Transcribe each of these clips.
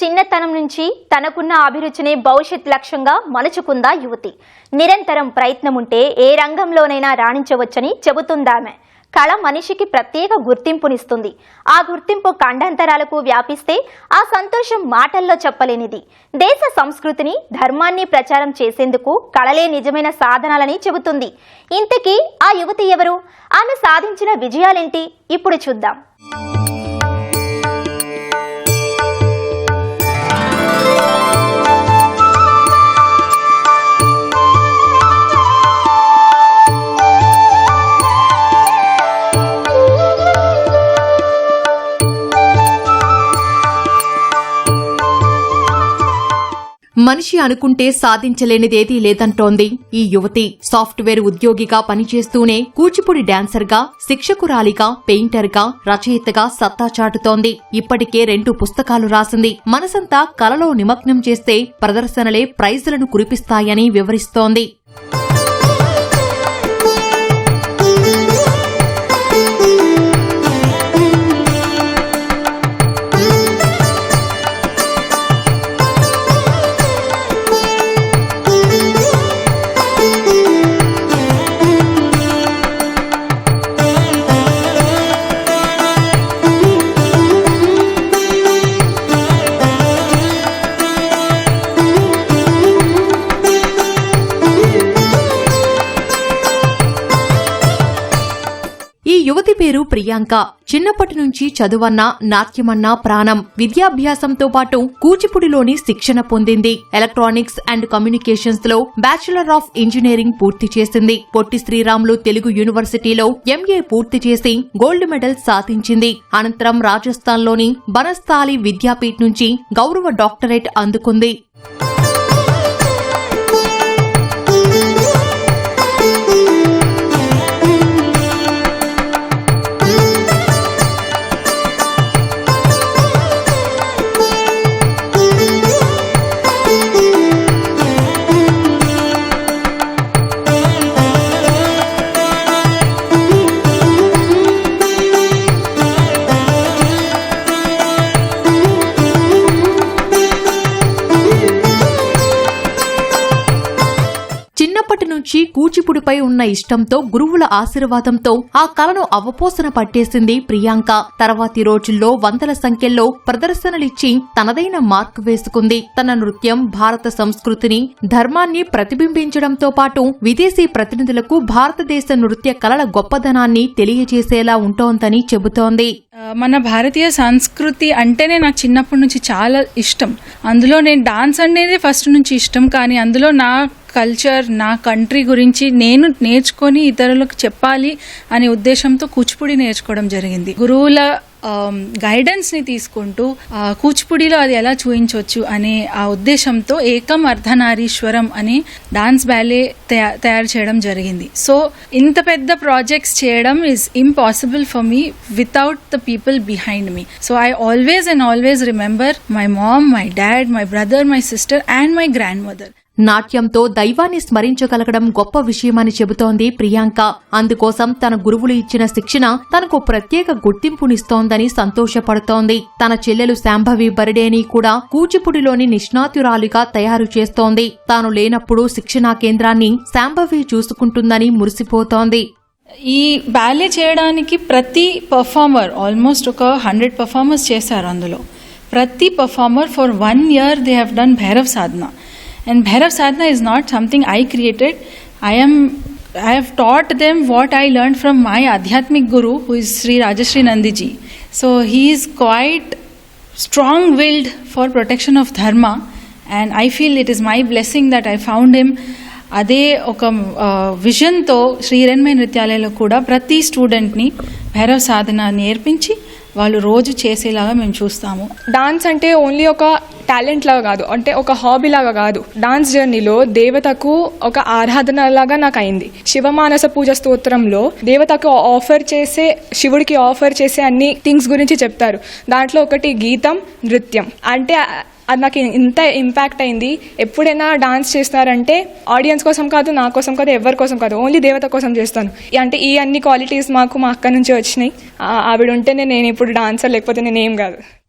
చిన్నతనం నుంచి తనకున్న అభిరుచిని భవిష్యత్ లక్ష్యంగా మలుచుకుందా యువతి. నిరంతరం ప్రయత్నం ఉంటే ఏ రంగంలోనైనా రాణించవచ్చని చెబుతుందామె. కళ మనిషికి ప్రత్యేక గుర్తింపునిస్తుంది. ఆ గుర్తింపు ఖండాంతరాలకు వ్యాపిస్తే ఆ సంతోషం మాటల్లో చెప్పలేనిది. దేశ సంస్కృతిని ధర్మాన్ని ప్రచారం చేసేందుకు కళలే నిజమైన సాధనాలని చెబుతుంది. ఇంతకీ ఆ యువతి ఎవరు? ఆమె సాధించిన విజయాలేంటి? ఇప్పుడు చూద్దాం. మనిషి అనుకుంటే సాధించలేనిదేదీ లేదంటోంది. ఈ యువతి సాఫ్ట్వేర్ ఉద్యోగిగా పనిచేస్తూనే కూచిపూడి డాన్సర్గా శిక్షకురాలిగా పెయింటర్గా రచయితగా సత్తా చాటుతోంది. ఇప్పటికే రెండు పుస్తకాలు రాసింది. మనసంతా కలలో నిమగ్నం చేస్తే ప్రదర్శనలే ప్రైజులను కురిపిస్తాయని వివరిస్తోంది. పేరు ప్రియాంక. చిన్నప్పటి నుంచి చదువన్నా నాట్యమన్నా ప్రాణం. విద్యాభ్యాసంతో పాటు కూచిపూడిలోని శిక్షణ పొందింది. ఎలక్ట్రానిక్స్ అండ్ కమ్యూనికేషన్స్లో బ్యాచిలర్ ఆఫ్ ఇంజనీరింగ్ పూర్తి చేసింది. పొట్టి శ్రీరాములు తెలుగు యూనివర్సిటీలో ఎంఏ పూర్తి చేసి గోల్డ్ మెడల్ సాధించింది. అనంతరం రాజస్థాన్లోని బనస్థాలి విద్యాపీఠ్ నుంచి గౌరవ డాక్టరేట్ అందుకుంది. నుంచి కూచిపుడిపై ఉన్న ఇష్టంతో గురువుల ఆశీర్వాదంతో ఆ కళను అవపోసన పట్టేసింది ప్రియాంక. తర్వాతి రోజుల్లో వందల సంఖ్యలో ప్రదర్శనలిచ్చి తనదైన మార్క్ వేసుకుంది. తన నృత్యం భారత సంస్కృతిని ధర్మాన్ని ప్రతిబింబించడంతో పాటు విదేశీ ప్రతినిధులకు భారతదేశ నృత్య కళల గొప్పదనాన్ని తెలియజేసేలా ఉంటోందని చెబుతోంది. మన భారతీయ సంస్కృతి అంటేనే నాకు చిన్నప్పటి నుంచి చాలా ఇష్టం. అందులో నేను డాన్స్ అనేది ఫస్ట్ నుంచి ఇష్టం కానీ అందులో నా కల్చర్ నా కంట్రీ గురించి నేను నేర్చుకొని ఇతరులకు చెప్పాలి అనే ఉద్దేశంతో కూచిపూడి నేర్చుకోవడం జరిగింది. గురువుల గైడెన్స్ని తీసుకుంటూ కూచిపూడిలో అది ఎలా చూయించవచ్చు అనే ఆ ఉద్దేశంతో ఏకం అర్ధనారీశ్వరం అనే డాన్స్ బ్యాలే తయారు చేయడం జరిగింది. సో ఇంత పెద్ద ప్రాజెక్ట్స్ చేయడం is impossible for me without the people behind me so I always and always remember my mom my dad my brother my sister and my grandmother నాట్యంతో దైవాన్ని స్మరించగలగడం గొప్ప విషయమని చెబుతోంది ప్రియాంక. అందుకోసం తన గురువులు ఇచ్చిన శిక్షణ తనకు ప్రత్యేక గుర్తింపునిస్తోందని సంతోషపడుతోంది. తన చెల్లెలు శాంభవి బరిడేని కూడా కూచిపుడిలోని నిష్ణాతురాలిగా తయారు చేస్తోంది. తాను లేనప్పుడు శిక్షణా కేంద్రాన్ని శాంభవి చూసుకుంటుందని మురిసిపోతోంది. ఈ బ్యాలే చేయడానికి ప్రతి పర్ఫార్మర్ ఆల్మోస్ట్ ఒక హండ్రెడ్ పర్ఫార్మర్స్ చేశారు అందులో. ప్రతి performer for one year they have done Bhairav Sadhana and Bhairav Sadhana is not something I created I'm I have taught them what I learn from my ఆధ్యాత్మిక్ guru who is Shri Rajashree Nandiji so he quite strong willed for protection of dharma and I feel it is my blessing that I found him. అదే ఒక విజన్తో శ్రీ హిరణ్మయ నృత్యాలయంలో కూడా ప్రతి స్టూడెంట్ని భైరవ సాధన నేర్పించి వాళ్ళు రోజు చేసేలాగా మేము చూస్తాము. డాన్స్ అంటే ఓన్లీ ఒక టాలెంట్ లాగా కాదు. అంటే ఒక హాబీ లాగా కాదు. డాన్స్ జర్నీలో దేవతకు ఒక ఆరాధన లాగా నాకు అయింది. శివమానస పూజ స్తోత్రంలో దేవతకు ఆఫర్ చేసే శివుడికి ఆఫర్ చేసే అన్ని థింగ్స్ గురించి చెప్తారు. దాంట్లో ఒకటి గీతం నృత్యం. అంటే అది నాకు ఇంత ఇంపాక్ట్ అయింది. ఎప్పుడైనా డాన్స్ చేస్తారంటే ఆడియన్స్ కోసం కాదు నా కోసం కాదు ఎవరి కోసం కాదు ఓన్లీ దేవత కోసం చేస్తాను. అంటే ఈ అన్ని క్వాలిటీస్ మాకు మా అక్క నుంచి వచ్చినాయి. ఆవిడ ఉంటేనే నేను ఇప్పుడు డాన్సర్ లేకపోతే నేనేం కాదు.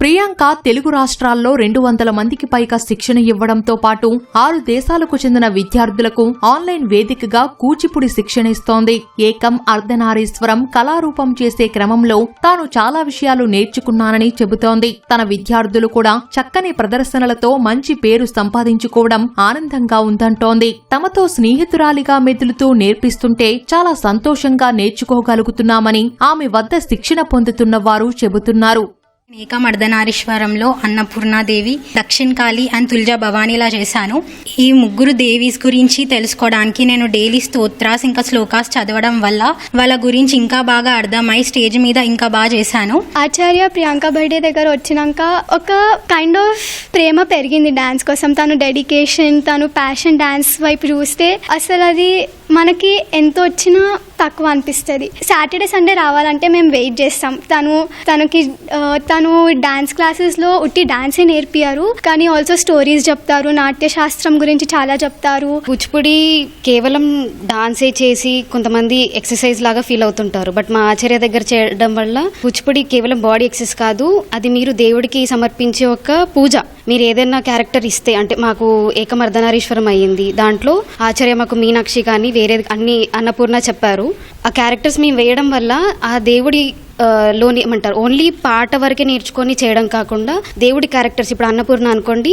ప్రియాంక తెలుగు రాష్ట్రాల్లో రెండు వందల మందికి పైగా శిక్షణ ఇవ్వడంతో పాటు ఆరు దేశాలకు చెందిన విద్యార్థులకు ఆన్లైన్ వేదికగా కూచిపుడి శిక్షణ ఇస్తోంది. ఏకం అర్ధనారీశ్వరం కళారూపం చేసే క్రమంలో తాను చాలా విషయాలు నేర్చుకున్నానని చెబుతోంది. తన విద్యార్థులు కూడా చక్కని ప్రదర్శనలతో మంచి పేరు సంపాదించుకోవడం ఆనందంగా ఉందంటోంది. తమతో స్నేహితురాలిగా మెదులుతూ నేర్పిస్తుంటే చాలా సంతోషంగా నేర్చుకోగలుగుతున్నామని ఆమె వద్ద శిక్షణ పొందుతున్న వారు చెబుతున్నారు. ఏకం అర్ధనారీశ్వరంలో అన్నపూర్ణాదేవి దక్షిణకాళి అండ్ తుల్జా భవానీలా చేశాను. ఈ ముగ్గురు దేవీస్ గురించి తెలుసుకోవడానికి నేను డైలీ స్తోత్రాస్ ఇంకా శ్లోకాస్ చదవడం వల్ల వాళ్ళ గురించి ఇంకా బాగా అర్థమై స్టేజ్ మీద ఇంకా బాగా చేశాను. ఆచార్య ప్రియాంక బర్డే దగ్గర వచ్చినాక ఒక కైండ్ ఆఫ్ ప్రేమ పెరిగింది డాన్స్ కోసం. తను డెడికేషన్ తను ప్యాషన్ డాన్స్ వైపు చూస్తే అసలు అది మనకి ఎంత వచ్చినా తక్కువ అనిపిస్తుంది. సాటర్డే సండే రావాలంటే మేము వెయిట్ చేస్తాం. తను తనకి తను డాన్స్ క్లాసెస్లో ఉట్టి డాన్సే నేర్పియారు. కానీ ఆల్సో స్టోరీస్ చెప్తారు నాట్య శాస్త్రం గురించి చాలా చెప్తారు. కూచిపూడి కేవలం డాన్సే చేసి కొంతమంది ఎక్సర్సైజ్ లాగా ఫీల్ అవుతుంటారు. బట్ మా ఆచార్య దగ్గర చేయడం వల్ల కూచిపూడి కేవలం బాడీ ఎక్సర్సైజ్ కాదు అది మీరు దేవుడికి సమర్పించే ఒక పూజ. మీరు ఏదైనా క్యారెక్టర్ ఇస్తే అంటే మాకు ఏకమర్ధనారీశ్వరం అయ్యింది. దాంట్లో ఆచార్య మాకు మీనాక్షి కానీ వేరే అన్ని అన్నపూర్ణ చెప్పారు. ఆ క్యారెక్టర్స్ మేము వేయడం వల్ల ఆ దేవుడి లోని ఏమంటారు ఓన్లీ పాట వరకే నేర్చుకొని చేయడం కాకుండా దేవుడి క్యారెక్టర్స్ ఇప్పుడు అన్నపూర్ణ అనుకోండి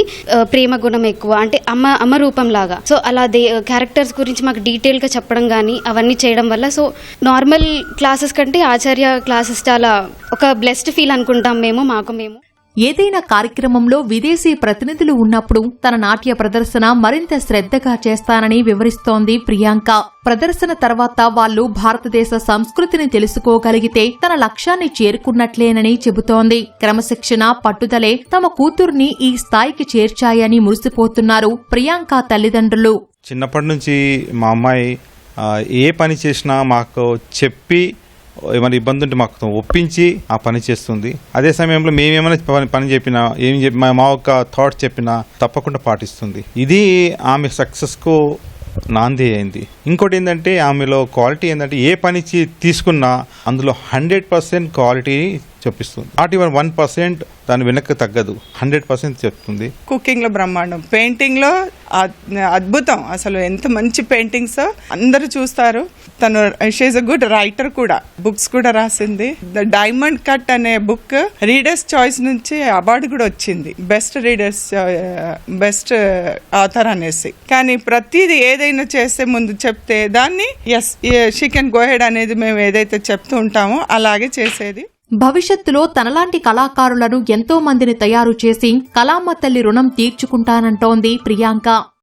ప్రేమ గుణం ఎక్కువ అంటే అమ్మ అమ్మ రూపం లాగా. సో అలా దే క్యారెక్టర్స్ గురించి మాకు డీటెయిల్గా చెప్పడం కానీ అవన్నీ చేయడం వల్ల సో నార్మల్ క్లాసెస్ కంటే ఆచార్య క్లాసెస్ చాలా ఒక బ్లెస్డ్ ఫీల్ అనుకుంటాం మేము మాకు మేము. ఏదైనా కార్యక్రమంలో విదేశీ ప్రతినిధులు ఉన్నప్పుడు తన నాట్య ప్రదర్శన మరింత శ్రద్ధగా చేస్తానని వివరిస్తోంది ప్రియాంక. ప్రదర్శన తర్వాత వాళ్ళు భారతదేశ సంస్కృతిని తెలుసుకోగలిగితే తన లక్ష్యాన్ని చేరుకున్నట్లేనని చెబుతోంది. క్రమశిక్షణ పట్టుదలే తమ కూతుర్ని ఈ స్థాయికి చేర్చాయని మురిసిపోతున్నారు ప్రియాంక తల్లిదండ్రులు. చిన్నప్పటి నుంచి మా అమ్మాయి ఏ పని చేసినా మాకు చెప్పి ఏమైనా ఇబ్బంది ఉంటే మాకు ఒప్పించి ఆ పని చేస్తుంది. అదే సమయంలో మేమేమైనా పని పని చెప్పినా ఏం చెప్పి మా మా యొక్క థాట్ చెప్పినా తప్పకుండా పాటిస్తుంది. ఇది ఆమె సక్సెస్కు నాంది అయింది. ఇంకోటి ఏంటంటే ఆమెలో క్వాలిటీ ఏంటంటే ఏ పని తీసుకున్నా అందులో హండ్రెడ్ పర్సెంట్ క్వాలిటీ చూపిస్తుంది నాట్ ఈవెన్ వన్ పర్సెంట్ దాని వెనక్కి తగ్గదు. హండ్రెడ్ పర్సెంట్ చెప్తుంది. కుకింగ్లో బ్రహ్మాండం. పెయింటింగ్లో అద్భుతం. అసలు ఎంత మంచి పెయింటింగ్స్ అందరూ చూస్తారు. తను షీఈ్ అ గుడ్ రైటర్ కూడా. బుక్స్ కూడా రాసింది. ద డైమండ్ కట్ అనే బుక్ రీడర్స్ చాయిస్ నుంచి అవార్డు కూడా వచ్చింది. బెస్ట్ రీడర్స్ బెస్ట్ ఆథర్ అనేసి. కానీ ప్రతిదీ ఏదైనా చేస్తే ముందు చెప్తే దాన్ని ఎస్ షీ కెన్ గోహెడ్ అనేది మేము ఏదైతే చెప్తూ ఉంటామో అలాగే చేసేది. భవిష్యత్తులో తనలాంటి కళాకారులను ఎంతో మందిని తయారు చేసి కళామ్మ తల్లి రుణం తీర్చుకుంటానంటోంది ప్రియాంక.